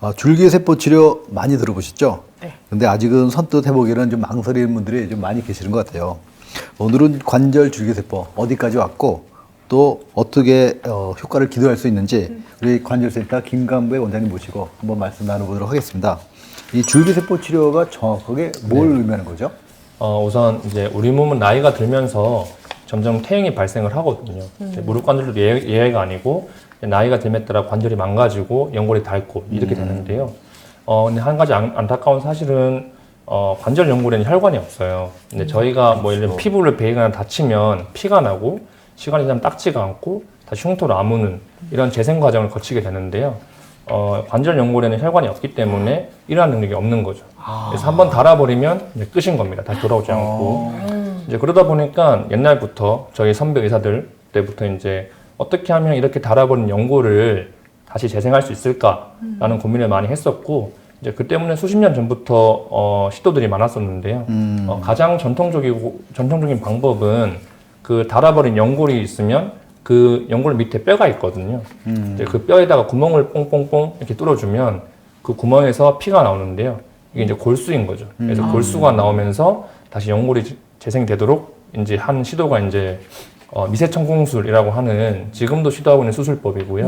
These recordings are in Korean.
아, 줄기세포 치료 많이 들어보셨죠? 네. 근데 아직은 선뜻 해보기는 좀 망설이는 분들이 좀 많이 계시는 것 같아요. 오늘은 관절 줄기세포 어디까지 왔고 또 어떻게 어, 효과를 기대할 수 있는지 우리 관절센터 김간부의 원장님 모시고 한번 말씀 나눠보도록 하겠습니다. 이 줄기세포 치료가 정확하게 뭘 의미하는 거죠? 어, 우선 이제 우리 몸은 나이가 들면서 점점 퇴행이 발생을 하거든요. 이제 무릎 관절도 예, 예외가 아니고 나이가 들에 따라 관절이 망가지고 연골이 닳고 이렇게 되는데요. 어, 근데 한 가지 안, 안타까운 사실은 어, 관절 연골에는 혈관이 없어요. 근데 저희가 뭐 예를 들면 피부를 베이거나 다치면 피가 나고 시간이 지나면 딱지가 않고 다시 흉터를 아무는 이런 재생 과정을 거치게 되는데요. 어, 관절 연골에는 혈관이 없기 때문에 이러한 능력이 없는 거죠. 그래서 한번 달아버리면 이제 끝인 겁니다. 다시 돌아오지 않고. 이제 그러다 보니까 옛날부터 저희 선배 의사들 때부터 이제 어떻게 하면 이렇게 달아버린 연골을 다시 재생할 수 있을까라는 고민을 많이 했었고 이제 그 때문에 수십 년 전부터 어, 시도들이 많았었는데요. 어, 가장 전통적이고 전통적인 방법은 그 달아버린 연골이 있으면 그 연골 밑에 뼈가 있거든요. 이제 그 뼈에다가 구멍을 뽕뽕뽕 이렇게 뚫어주면 그 구멍에서 피가 나오는데요. 이게 이제 골수인 거죠. 그래서 골수가 나오면서 다시 연골이 재- 재생되도록 이제 한 시도가 이제 어, 미세천공술이라고 하는 지금도 시도하고 있는 수술법이고요.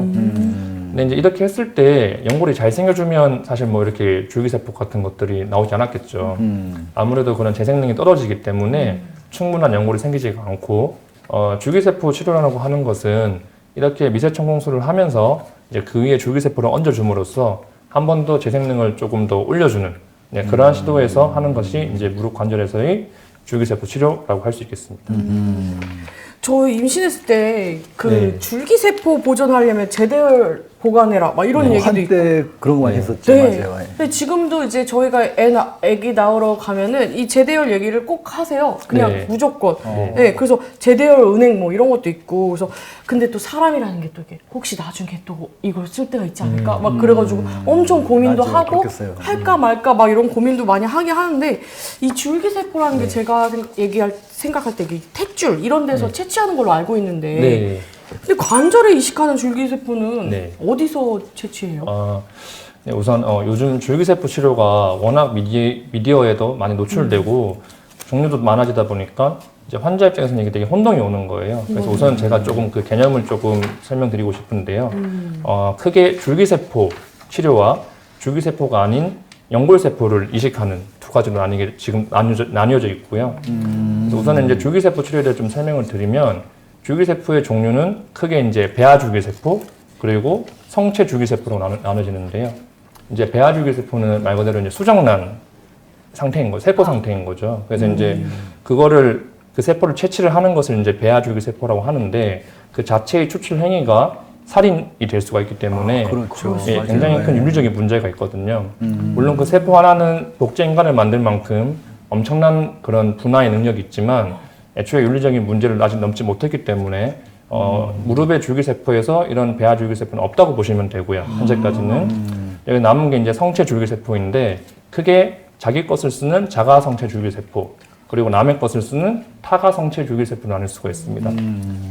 근데 이제 이렇게 했을 때 연골이 잘 생겨주면 사실 뭐 이렇게 줄기세포 같은 것들이 나오지 않았겠죠. 음. 아무래도 그런 재생능이 떨어지기 때문에 충분한 연골이 생기지가 않고 어, 줄기세포 치료라고 하는 것은 이렇게 미세천공술을 하면서 이제 그 위에 줄기세포를 얹어줌으로써 한 번 더 재생능을 조금 더 올려주는 네, 그러한 시도에서 하는 것이 이제 무릎 관절에서의 줄기세포 치료라고 할 수 있겠습니다. 저 임신했을 때 그 네. 줄기세포 보존하려면 제대열 보관해라 막 이런 뭐 얘기도 있고. 한때 그런 거 많이 네. 했었죠. 네. 맞아요. 예. 근데 지금도 이제 저희가 애 나, 애기 낳으러 가면은 이 제대열 얘기를 꼭 하세요. 그냥 네. 무조건. 어. 네. 그래서 제대열 은행 뭐 이런 것도 있고. 그래서 근데 또 사람이라는 게 또 이게 혹시 나중에 또 이걸 쓸 때가 있지 않을까? 막 그래가지고 엄청 고민도 맞아요. 하고 그렇겠어요. 할까 말까 막 이런 고민도 많이 하긴 하는데 이 줄기세포라는 네. 게 제가 생- 얘기할 생각할 때 이게 택줄 이런 데서 채취하는 걸로 알고 있는데 네. 근데 관절에 이식하는 줄기세포는 네. 어디서 채취해요? 어, 네, 우선 어, 요즘 줄기세포 치료가 워낙 미디, 미디어에도 많이 노출되고 종류도 많아지다 보니까 이제 환자 입장에서는 이게 되게 혼동이 오는 거예요. 그래서 우선 제가 조금 그 개념을 조금 설명드리고 싶은데요. 어, 크게 줄기세포 치료와 줄기세포가 아닌 연골세포를 이식하는 두 가지로 나뉘게 지금 나뉘어져, 나뉘어져 있고요. 그래서 우선은 이제 줄기세포 치료에 대해 좀 설명을 드리면 줄기세포의 종류는 크게 이제 배아 줄기세포 그리고 성체 줄기세포로 나눠, 나눠지는데요. 이제 배아 줄기세포는 말 그대로 이제 수정난 상태인 거, 세포 상태인 거죠. 그래서 이제 그거를 그 세포를 채취를 하는 것을 이제 배아 줄기세포라고 하는데 그 자체의 추출 행위가 살인이 될 수가 있기 때문에 그렇죠. 예. 굉장히 큰 네. 윤리적인 문제가 있거든요. 물론 그 세포 하나는 복제 인간을 만들 만큼 엄청난 그런 분화의 능력이 있지만 애초에 윤리적인 문제를 아직 넘지 못했기 때문에 어, 무릎의 줄기세포에서 이런 배아 줄기세포는 없다고 보시면 되고요. 현재까지는 여기 남은 게 이제 성체 줄기세포인데 크게 자기 것을 쓰는 자가 성체 줄기세포 그리고 남의 것을 쓰는 타가 성체 줄기세포로 나눌 수가 있습니다.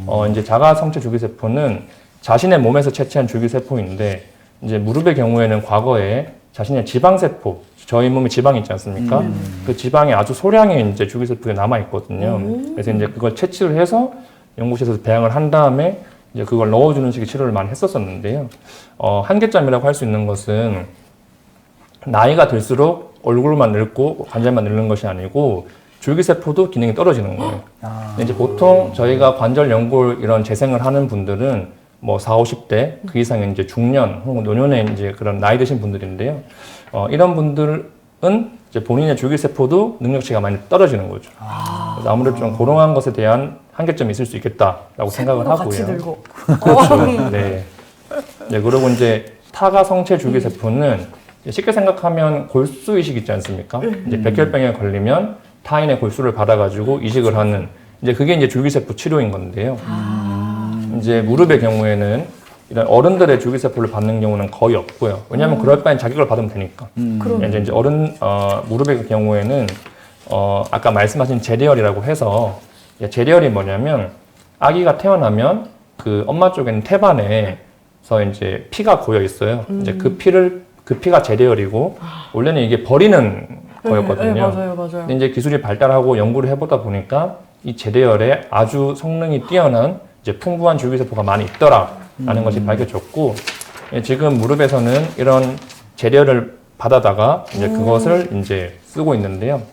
어, 이제 자가 성체 줄기세포는 자신의 몸에서 채취한 줄기세포인데 이제 무릎의 경우에는 과거에 자신의 지방세포, 저희 몸에 지방이 있지 않습니까? 그 지방에 아주 소량의 이제 줄기세포가 남아 있거든요. 그래서 이제 그걸 채취를 해서 연구실에서 배양을 한 다음에 이제 그걸 넣어주는 식의 치료를 많이 했었었는데요. 어, 한계점이라고 할 수 있는 것은 나이가 들수록 얼굴만 늙고 관절만 늙는 것이 아니고 줄기세포도 기능이 떨어지는 거예요. 아, 이제 보통 저희가 관절 연골 이런 재생을 하는 분들은 뭐 4, 50대 그 이상의 이제 중년 혹은 노년의 이제 그런 나이 드신 분들인데요. 어, 이런 분들은 이제 본인의 줄기세포도 능력치가 많이 떨어지는 거죠. 그래서 아무래도 좀 그러한 것에 대한 한계점이 있을 수 있겠다라고 생각을 세포도 같이 하고요. 들고. 그렇죠. 네. 네, 그리고 이제 타가 성체 줄기세포는 쉽게 생각하면 골수 이식 있지 않습니까? 이제 백혈병에 걸리면 타인의 골수를 받아가지고 이식을 하는 이제 그게 이제 줄기세포 치료인 건데요. 이제 무릎의 경우에는 이런 어른들의 줄기세포를 받는 경우는 거의 없고요. 왜냐하면 그럴 바엔 자기 걸 받으면 되니까. 그럼 이제, 이제 어른 어, 무릎의 경우에는 어, 아까 말씀하신 제리얼이라고 해서 이제 제리얼이 뭐냐면 아기가 태어나면 그 엄마 쪽에는 태반에서 이제 피가 고여 있어요. 이제 그 피를 그 피가 제대열이고 원래는 이게 버리는 거였거든요. 네, 맞아요, 맞아요. 근데 이제 기술이 발달하고 연구를 해보다 보니까 이 제대열에 아주 성능이 뛰어난 이제 풍부한 줄기세포가 많이 있더라라는 것이 밝혀졌고 예, 지금 무릎에서는 이런 제대열을 받아다가 이제 그것을 이제 쓰고 있는데요.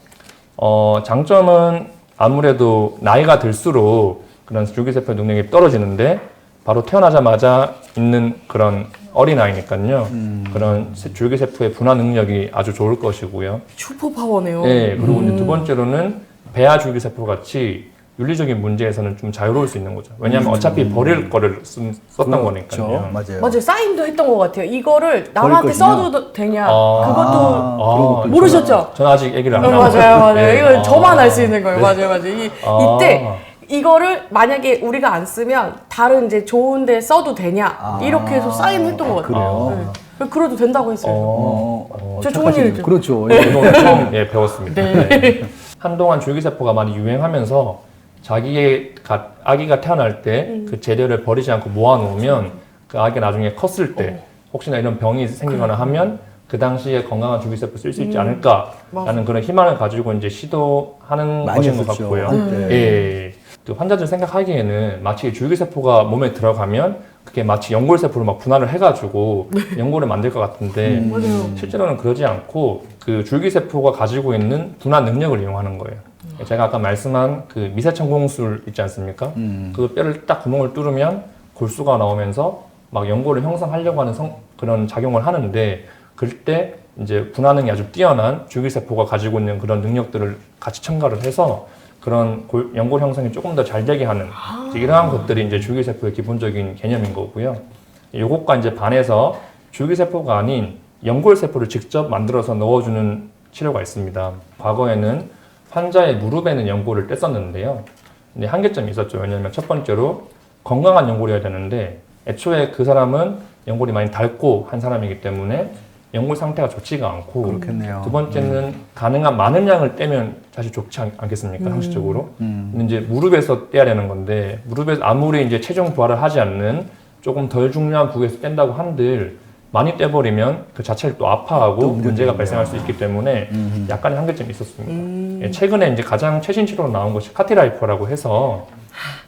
어, 장점은 아무래도 나이가 들수록 그런 줄기세포 능력이 떨어지는데 바로 태어나자마자 있는 그런 어린아이니까요. 그런 세- 줄기세포의 분화 능력이 아주 좋을 것이고요. 슈퍼 파워네요. 네, 그리고 이제 두 번째로는 배아 줄기세포 같이 윤리적인 문제에서는 좀 자유로울 수 있는 거죠. 왜냐하면 어차피 버릴 거를 쓴- 썼던 거니까요. 그렇죠. 맞아요. 맞아요. 사인도 했던 것 같아요. 이거를 남한테 것이냐? 써도 되냐? 아. 그것도 아, 것도 모르셨죠? 저는 아직 얘기를 안 어, 하고 맞아요, 맞아요. 네. 이건 아. 저만 알 수 있는 거예요. 맞아요, 맞아요. 이, 아. 이때 이거를 만약에 우리가 안 쓰면 다른 이제 좋은데 써도 되냐 아. 이렇게 해서 사인했던 것 같아요. 그래요? 네. 그래도 된다고 했어요. 어, 어, 저 좋은 착하시네요. 일이죠. 그렇죠. 예. 오늘 처음 예, 배웠습니다. 네. 네. 한동안 줄기세포가 많이 유행하면서 자기의 가- 아기가 태어날 때 음. 그 재료를 버리지 않고 모아놓으면 그 아기가 나중에 컸을 때 어. 혹시나 이런 병이 생기거나 하면 그 당시에 건강한 줄기세포 쓸 수 있지 음. 않을까라는 맞아. 그런 희망을 가지고 이제 시도하는 많이 것인 것 했었죠. 같고요. 한때. 예. 그 환자들 생각하기에는 마치 줄기세포가 몸에 들어가면 그게 마치 연골세포로 막 분할을 해가지고 연골을 만들 것 같은데 음. 맞아요. 실제로는 그러지 않고 그 줄기세포가 가지고 있는 분화 능력을 이용하는 거예요. 제가 아까 말씀한 그 미세천공술 있지 않습니까? 음. 그 뼈를 딱 구멍을 뚫으면 골수가 나오면서 막 연골을 형성하려고 하는 성- 그런 작용을 하는데 그때 이제 분화능이 아주 뛰어난 줄기세포가 가지고 있는 그런 능력들을 같이 첨가를 해서 그런 골- 연골 형성이 조금 더 잘 되게 하는 이제 이러한 것들이 이제 줄기세포의 기본적인 개념인 거고요. 요것과 이제 반해서 줄기세포가 아닌 연골세포를 직접 만들어서 넣어주는 치료가 있습니다. 과거에는 환자의 무릎에는 연골을 뗐었는데요. 근데 한계점이 있었죠. 왜냐하면 첫 번째로 건강한 연골이어야 되는데 애초에 그 사람은 연골이 많이 닳고 한 사람이기 때문에 연골 상태가 좋지가 않고 그렇겠네요. 두 번째는 가능한 많은 양을 떼면 사실 좋지 않, 않겠습니까 상식적으로 음. 근데 이제 무릎에서 떼야 되는 건데 무릎에서 아무리 이제 체중 부하를 하지 않는 조금 덜 중요한 부위에서 뗀다고 한들 많이 떼버리면 그 자체를 또 아파하고 또 문제가 문제겠네요. 발생할 수 있기 때문에 음. 약간의 한계점이 있었습니다. 음. 예, 최근에 이제 가장 최신 치료로 나온 것이 카티라이퍼라고 해서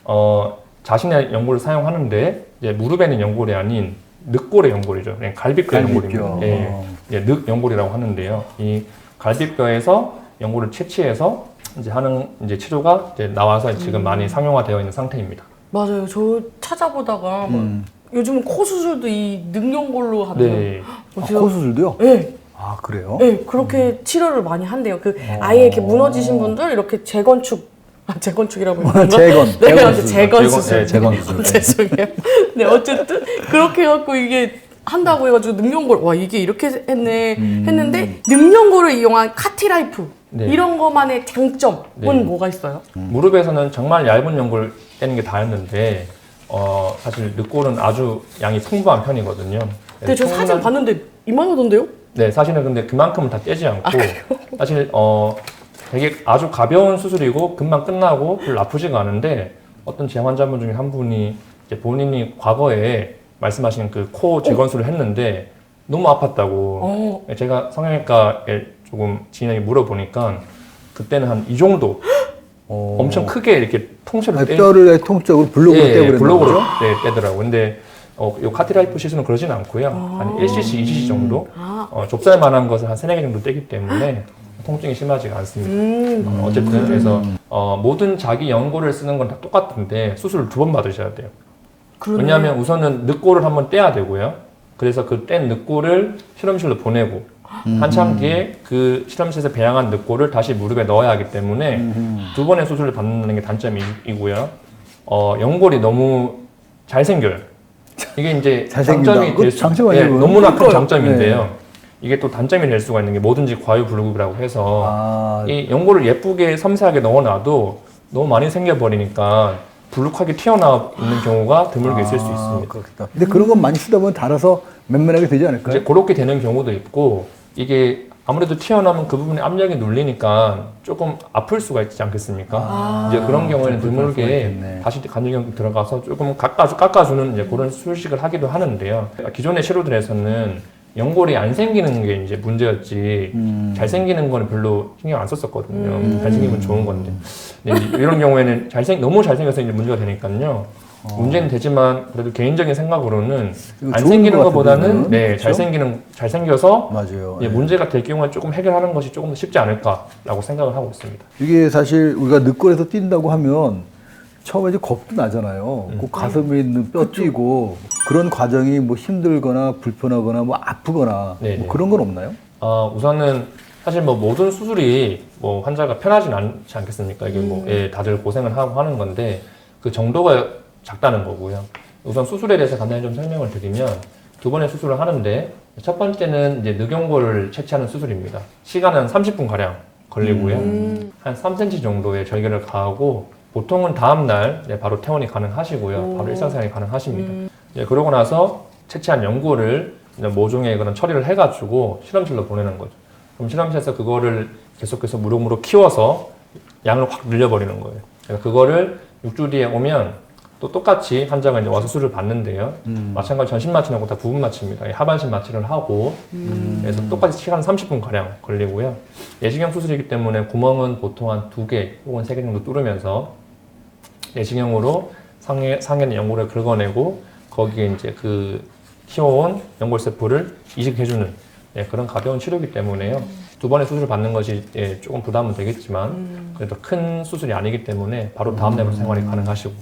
어, 자신의 연골을 사용하는데 이제 무릎에는 연골이 아닌 늑골의 연골이죠. 네, 갈비뼈 갈비뼈. 연골입니다. 예, 예, 늑 연골이라고 하는데요. 이 갈비뼈에서 연골을 채취해서 이제 하는 이제 치료가 이제 나와서 지금 많이 상용화되어 있는 상태입니다. 맞아요. 저 찾아보다가 막 음. 요즘은 코 수술도 이 능연골로 하더라고요. 네. 아, 코 수술도요? 네, 아 그래요? 네, 그렇게 치료를 많이 한대요. 그 아예 이렇게 무너지신 분들 이렇게 재건축, 아, 재건축이라고 되나? 재건, 네, 재건 재건, 수술. 재건 재건, 수술. 네, 재건 수술. 죄송해요. 네, 어쨌든 그렇게 해갖고 이게 한다고 해가지고 능연골 와 이게 이렇게 했네 음. 했는데 능연골을 이용한 카티라이프 네. 이런 것만의 장점은 네. 뭐가 있어요? 무릎에서는 정말 얇은 연골 떼는 게 다였는데 어, 사실 늑골은 아주 양이 풍부한 편이거든요. 근데 저 사진 충분한- 봤는데 이만하던데요? 네, 사실은 근데 그만큼은 다 떼지 않고 사실 어 되게 아주 가벼운 수술이고 금방 끝나고 별로 아프지가 않은데 어떤 제 환자분 중에 한 분이 이제 본인이 과거에 말씀하신 그 코 재건술을 했는데 너무 아팠다고 어, 제가 성형외과에 조금 진행이 물어보니까 그때는 한 이 정도 어. 엄청 크게 이렇게 통째로 떼 뼈를 통째로 블록으로 예, 떼버렸나 블록으로 보죠? 네, 떼더라고. 근데 어, 요 카티라이프 시술은 그러진 않고요. 한 1cc, 2cc 정도 아, 어, 좁쌀만한 것을 한 3, 4개 정도 떼기 때문에 통증이 심하지가 않습니다. 음, 어, 어쨌든 그래서 어, 모든 자기 연골을 쓰는 건 다 똑같은데 수술을 두 번 받으셔야 돼요. 그러네. 왜냐하면 우선은 늑골을 한번 떼야 되고요. 그래서 그 뗀 늑골을 실험실로 보내고 한참 뒤에 그 실험실에서 배양한 늑골을 다시 무릎에 넣어야 하기 때문에 음. 두 번의 수술을 받는 게 단점이고요. 어, 연골이 너무 잘 생겨요. 이게 이제. 장점이 될 수, 장점 예, 아니에요? 너무나 큰. 장점인데요. 이게 또 단점이 될 수가 있는 게 뭐든지 과유불급이라고 해서 아, 이 연골을 예쁘게 섬세하게 넣어놔도 너무 많이 생겨버리니까 불룩하게 튀어나와 있는 경우가 드물게 있을 수 아, 있습니다. 그렇겠다. 근데 그런 건 많이 쓰다 보면 달아서 맨맨하게 되지 않을까요? 이제 그렇게 되는 경우도 있고 이게 아무래도 튀어나오면 그 부분에 압력이 눌리니까 조금 아플 수가 있지 않겠습니까? 아. 이제 그런 경우에는 수가 드물게. 다시 관절경 들어가서 조금 깎아주, 깎아주는 이제 그런 수식을 하기도 하는데요. 기존의 치료들에서는 연골이 안 생기는 게 이제 문제였지 음. 잘 생기는 거는 별로 신경 안 썼었거든요. 잘 생기면 좋은 건데 이런 경우에는 잘생 너무 잘 생겨서 이제 문제가 되니까요. 문제는 되지만 그래도 개인적인 생각으로는 이거 안 좋은 생기는 것 것보다는 같은데요? 네, 그렇죠? 잘 생기는 잘 생겨서 맞아요. 예, 예. 문제가 될 경우에 조금 해결하는 것이 조금 더 쉽지 않을까라고 생각을 하고 있습니다. 이게 사실 우리가 늑골에서 뛴다고 하면 처음에 이제 겁도 나잖아요. 음. 그 가슴에 있는 뼈 뛰고 그런 과정이 뭐 힘들거나 불편하거나 뭐 아프거나 네, 뭐 네. 그런 건 없나요? 어, 우선은 사실 뭐 모든 수술이 뭐 환자가 편하진 않지 않겠습니까? 이게 음. 뭐 예, 다들 고생을 하고 하는 건데 그 정도가 작다는 거고요. 우선 수술에 대해서 간단히 좀 설명을 드리면 두 번의 수술을 하는데 첫 번째는 이제 늑연골을 채취하는 수술입니다. 시간은 30분 가량 걸리고요. 음. 한 3cm 정도의 절개를 가하고 보통은 다음 날 네, 바로 퇴원이 가능하시고요. 바로 일상생활이 가능하십니다. 예, 그러고 나서 채취한 연골을 모종의 그런 처리를 해가지고 실험실로 보내는 거죠. 그럼 실험실에서 그거를 계속해서 무럭무럭 키워서 양을 확 늘려버리는 거예요. 그거를 6주 뒤에 오면 또 똑같이 환자가 이제 와서 수술을 받는데요. 마찬가지 전신 마취하고 다 부분 마취입니다. 이 하반신 마취를 하고 그래서 똑같이 시간 30분 가량 걸리고요. 예식형 수술이기 때문에 구멍은 보통 한 두 개 혹은 세 개 정도 뚫으면서 내시경으로 상에, 상에는 연골을 긁어내고 거기에 이제 그 키워온 연골 세포를 이식해주는 예, 그런 가벼운 치료이기 때문에요. 두 번의 수술을 받는 것이 예, 조금 부담은 되겠지만 그래도 큰 수술이 아니기 때문에 바로 다음 날부터 생활이 가능하시고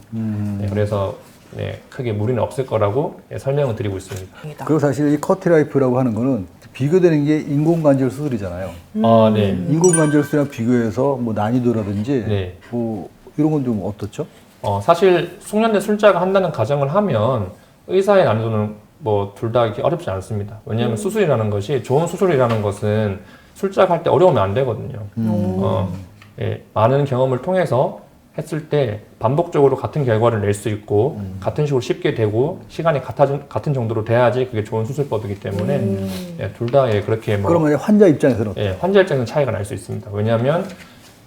예, 그래서 예, 크게 무리는 없을 거라고 예, 설명을 드리고 있습니다. 그리고 사실 이 커트라이프라고 하는 거는 비교되는 게 인공관절 수술이잖아요. 아, 네. 인공관절 수술이랑 비교해서 뭐 난이도라든지 네. 뭐 이런 건 좀 어떻죠? 어, 사실 숙련된 술자가 한다는 가정을 하면 의사의 난이도는 뭐 둘 다 이렇게 어렵지 않습니다. 왜냐하면 수술이라는 것이 좋은 수술이라는 것은 술자가 할때 어려우면 안 되거든요. 어, 예, 많은 경험을 통해서 했을 때 반복적으로 같은 결과를 낼 수 있고 같은 식으로 쉽게 되고 시간이 같아진, 같은 정도로 돼야지 그게 좋은 수술법이기 때문에 예, 둘다 예, 그렇게 뭐 그러면 환자 입장에서는 어때요? 예, 환자 입장에서는 차이가 날 수 있습니다. 왜냐하면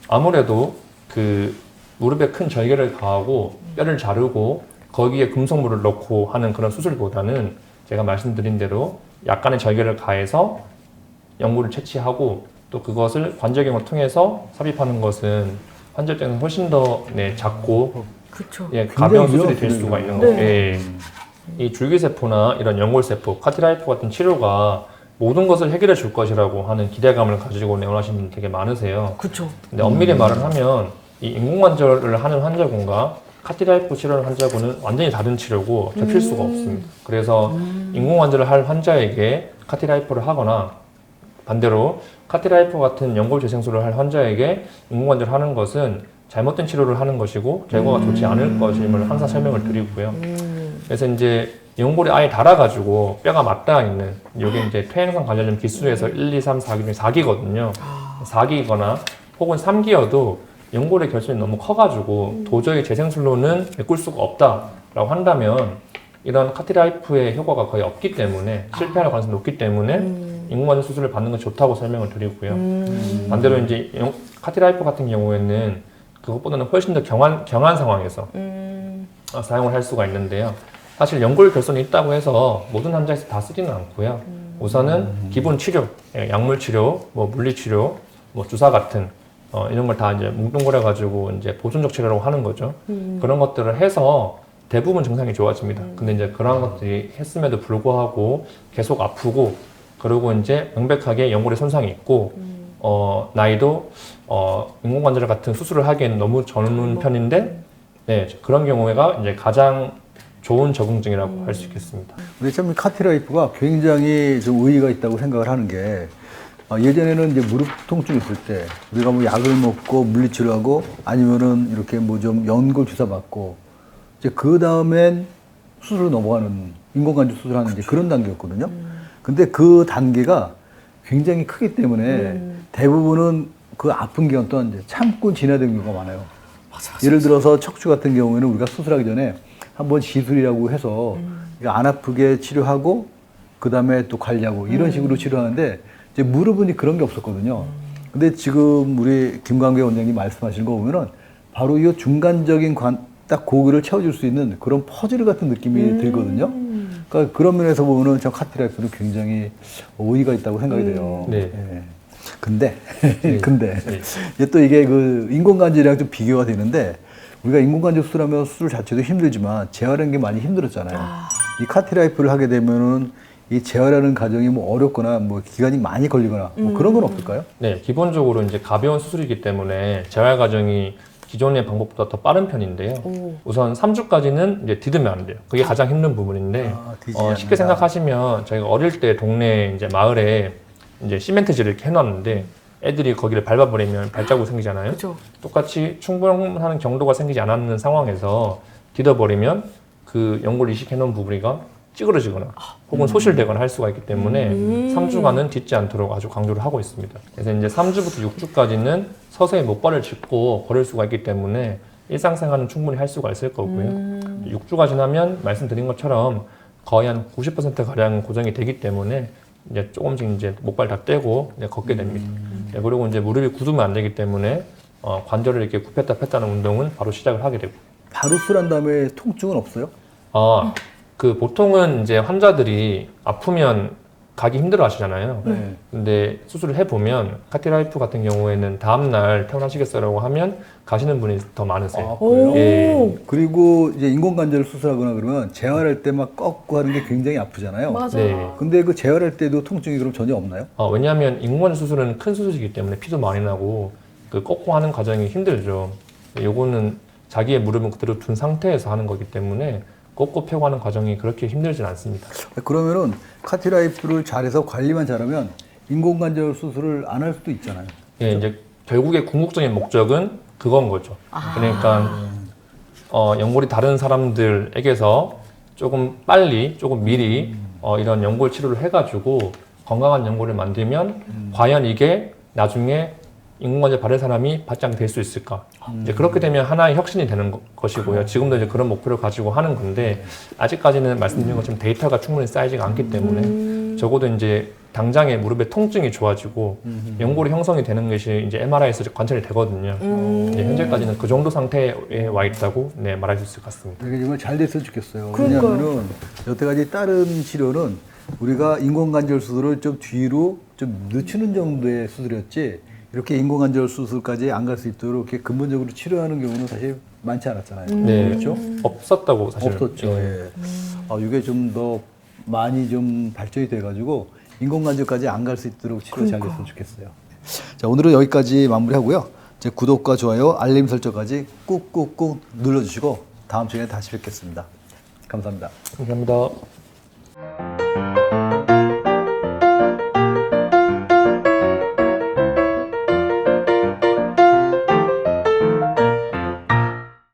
아무래도 그 무릎에 큰 절개를 가하고 뼈를 자르고 거기에 금속물을 넣고 하는 그런 수술보다는 제가 말씀드린 대로 약간의 절개를 가해서 연골을 채취하고 또 그것을 관절경을 통해서 삽입하는 것은 환자 입장에서 훨씬 더 네, 작고 그렇죠. 예, 가벼운 수술이 될. 수가 있는 네. 거예요. 예. 이 줄기세포나 이런 연골세포, 카티라이프 같은 치료가 모든 것을 해결해 줄 것이라고 하는 기대감을 가지고 내원하시는 분 되게 많으세요. 그렇죠. 근데 엄밀히 말을 하면 이 인공관절을 하는 환자군과 카티라이프 치료하는 환자군은 완전히 다른 치료고 접힐 수가 없습니다. 그래서 인공관절을 할 환자에게 카티라이프를 하거나 반대로 카티라이프 같은 연골 재생술을 할 환자에게 인공관절을 하는 것은 잘못된 치료를 하는 것이고 결과가 좋지 않을 것임을 항상 설명을 드리고요. 그래서 이제 연골이 아예 닳아가지고 뼈가 맞닿아 있는 이게 이제 퇴행성 관절염 기수에서 1, 2, 3, 4기 중에 4기거든요. 4기거나 혹은 3기여도 연골의 결손이 너무 커가지고 도저히 재생술로는 메꿀 수가 없다라고 한다면 이런 카티라이프의 효과가 거의 없기 때문에 실패할 가능성이 높기 때문에 인공관절 수술을 받는 건 좋다고 설명을 드리고요. 반대로 이제 영- 카티라이프 같은 경우에는 그것보다는 훨씬 더 경한, 경한 상황에서 어, 사용을 할 수가 있는데요. 사실 연골 결손이 있다고 해서 모든 환자에서 다 쓰지는 않고요. 우선은 기본 치료, 예, 약물 치료, 뭐 물리 치료, 뭐 주사 같은 어, 이런 걸 다 이제 뭉뚱그려 가지고 이제 보존적 치료라고 하는 거죠. 그런 것들을 해서 대부분 증상이 좋아집니다. 근데 이제 그런 것들이 했음에도 불구하고 계속 아프고 그리고 이제 명백하게 연골에 손상이 있고 어, 나이도 어, 인공관절 같은 수술을 하기에는 너무 젊은 편인데 네, 그런 경우가 이제 가장 좋은 적응증이라고 할수 있겠습니다. 근데 참 카티라이프가 굉장히 좀 의의가 있다고 생각을 하는 게 어, 예전에는 이제 무릎 통증 있을 때 우리가 뭐 약을 먹고 물리치료하고 아니면은 이렇게 뭐 좀 연골 주사 맞고 이제 그 다음엔 수술로 넘어가는 인공관절 수술하는 이제 그런 단계였거든요. 근데 그 단계가 굉장히 크기 때문에 대부분은 그 아픈 기간 동안 이제 참고 지나던 경우가 많아요. 예를 들어서 척추 같은 경우에는 우리가 수술하기 전에 한번 시술이라고 해서 이거 안 아프게 치료하고 그 다음에 또 관리하고 이런 식으로 치료하는데 이제 무릎은 그런 게 없었거든요. 근데 지금 우리 김광배 원장님 말씀하시는 거 보면은 바로 이 중간적인 관, 딱 고기를 채워줄 수 있는 그런 퍼즐 같은 느낌이 들거든요. 그러니까 그런 면에서 보면은 저 카티라이프는 굉장히 의의가 있다고 생각이 돼요. 네. 예. 근데 근데 네. 이제 또 이게 그 인공관절이랑 좀 비교가 되는데 우리가 인공관절 수술하면 수술 자체도 힘들지만 재활하는 게 많이 힘들었잖아요. 이 카티라이프를 하게 되면은 이 재활하는 과정이 뭐 어렵거나 뭐 기간이 많이 걸리거나 뭐 그런 건 없을까요? 네, 기본적으로 이제 가벼운 수술이기 때문에 재활 과정이 기존의 방법보다 더 빠른 편인데요. 오. 우선 3주까지는 이제 디드면 안 돼요. 그게 가장 힘든 부분인데 아, 디지 어, 쉽게 않는다. 생각하시면 저희가 어릴 때 동네 이제 마을에 이제 시멘트질을 이렇게 해놨는데 애들이 거기를 밟아버리면 발자국 생기잖아요. 그죠. 똑같이 충분한 경도가 생기지 않았는 상황에서 디뎌버리면 그 연골 이식해놓은 부분이가 찌그러지거나 혹은 소실되거나 할 수가 있기 때문에 음. 3주간은 딛지 않도록 아주 강조를 하고 있습니다. 그래서 이제 3주부터 6주까지는 서서히 목발을 짚고 걸을 수가 있기 때문에 일상생활은 충분히 할 수가 있을 거고요. 음. 6주가 지나면 말씀드린 것처럼 거의 한 90% 가량 고정이 되기 때문에 이제 조금씩 이제 목발 다 떼고 이제 걷게 됩니다. 네, 그리고 이제 무릎이 굳으면 안 되기 때문에 어, 관절을 이렇게 굽혔다 폈다는 운동은 바로 시작을 하게 되고. 바로 수술한 다음에 통증은 없어요? 아, 그 보통은 이제 환자들이 아프면 가기 힘들어 하시잖아요. 네. 근데 수술을 해보면 카티라이프 같은 경우에는 다음날 퇴원하시겠어라고 하면 가시는 분이 더 많으세요. 아, 그래요? 예. 그리고 이제 인공관절 수술하거나 그러면 재활할 때 막 꺾고 하는 게 굉장히 아프잖아요. 맞아. 네. 근데 그 재활할 때도 통증이 그럼 전혀 없나요? 어, 왜냐하면 인공관절 수술은 큰 수술이기 때문에 피도 많이 나고 그 꺾고 하는 과정이 힘들죠. 요거는 자기의 무릎은 그대로 둔 상태에서 하는 거기 때문에 꺾고 펴고 하는 과정이 그렇게 힘들진 않습니다. 그러면은 카티라이프를 잘해서 관리만 잘하면 인공관절 수술을 안 할 수도 있잖아요. 예, 이제 결국에 궁극적인 목적은 그건 거죠. 그러니까 어, 연골이 다른 사람들에게서 조금 빨리, 조금 미리 어, 이런 연골 치료를 해가지고 건강한 연골을 만들면 과연 이게 나중에 인공관절 바른 사람이 발장이 될수 있을까? 이제 그렇게 되면 하나의 혁신이 되는 거- 것이고요. 지금도 이제 그런 목표를 가지고 하는 건데 아직까지는 말씀드린 것처럼 데이터가 충분히 쌓이지가 않기 때문에 적어도 이제 당장에 무릎의 통증이 좋아지고 연골이 형성이 되는 것이 이제 MRI에서 관찰이 되거든요. 음. 이제 현재까지는 그 정도 상태에 와 있다고 네, 말할 수 있을 것 같습니다. 정말 잘 됐으면 좋겠어요. 왜냐하면은 여태까지 다른 치료는 우리가 인공관절 수술을 좀 뒤로 좀 늦추는 정도의 수술이었지 이렇게 인공관절 수술까지 안 갈 수 있도록 이렇게 근본적으로 치료하는 경우는 사실 많지 않았잖아요. 네, 그렇죠? 없었다고 사실 없었죠. 예. 예. 아, 이게 좀 더 많이 좀 발전이 돼가지고 인공관절까지 안 갈 수 있도록 치료 잘 됐으면 좋겠어요. 자, 오늘은 여기까지 마무리하고요. 제 구독과 좋아요, 알림 설정까지 꾹꾹꾹 눌러주시고 다음 시간에 다시 뵙겠습니다. 감사합니다. 감사합니다.